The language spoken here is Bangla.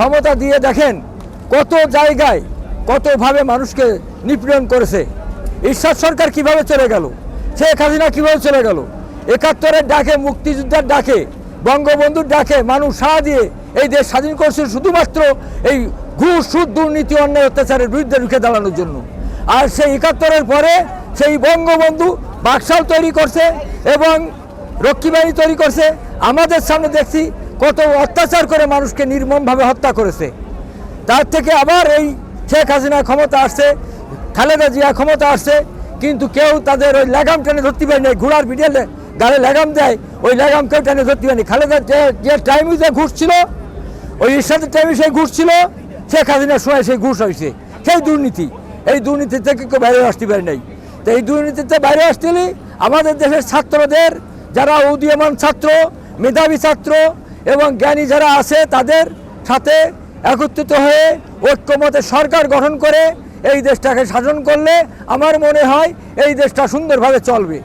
ক্ষমতা দিয়ে দেখেন কত জায়গায় কতভাবে মানুষকে নিপীড়ন করেছে। ঈশ্বর সরকার কীভাবে চলে গেল? শেখ হাসিনা কীভাবে চলে গেল? একাত্তরের ডাকে, মুক্তিযুদ্ধের ডাকে, বঙ্গবন্ধুর ডাকে মানুষ সাড়া দিয়ে এই দেশ স্বাধীন করছে শুধুমাত্র এই ঘুষ, সুদ, দুর্নীতি, অন্যায়, অত্যাচারের বিরুদ্ধে রুখে দাঁড়ানোর জন্য। আর সেই একাত্তরের পরে সেই বঙ্গবন্ধু বাকশাল তৈরি করছে এবং রক্ষীবাহিনী তৈরি করছে। আমাদের সামনে দেখছি কত অত্যাচার করে মানুষকে নির্মমভাবে হত্যা করেছে। তার থেকে আবার এই শেখ হাসিনা ক্ষমতা আসছে, খালেদা জিয়া ক্ষমতা আসছে, কিন্তু কেউ তাদের ওই লাগাম টেনে ধরতে পারেনি ঘোড়ার ভিডিও গাড়ি লাগাম দেয়, ওই লাগাম কেউ টেনে ধরতে পারেনি খালেদা যে- টাইমে যে ঘুষ ছিল, ওই ইরশাদের টাইমে সেই ঘুষ ছিল, শেখ হাসিনার সময় সেই ঘুষ হয়েছে। সেই দুর্নীতি, এই দুর্নীতি থেকে কেউ বাইরে আসতে পারে নাই। তো এই দুর্নীতিতে বাইরে আসতে আমাদের দেশের ছাত্রদের, যারা উদীয়মান ছাত্র, মেধাবী ছাত্র এবং জ্ঞানী যারা আছে তাদের সাথে একত্রিত হয়ে ঐক্যমতে সরকার গঠন করে এই দেশটাকে শাসন করলে আমার মনে হয় এই দেশটা সুন্দরভাবে চলবে।